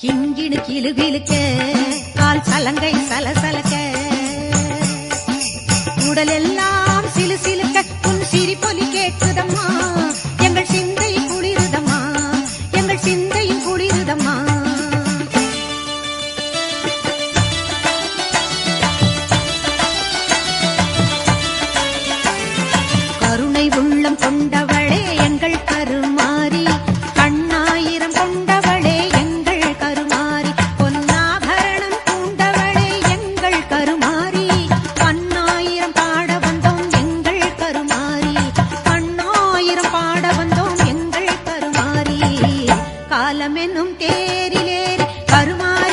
கிங்கிடு கிளுகிழுக்க கால் சலங்கை சலசலக்க உடலெல்லாம் சிலு சிலுக்க உன் சிரிப்பொலி கேட்குதம்மா எங்கள் சிந்தை குளிருதம்மா. எங்கள் சிந்தையும் குளிருதம்மா. கருணை உள்ளம் கொண்டவளே பாட வந்தோம் எங்கள் கருமாறி காலமென்னும் தேரிலேறி கருமாறி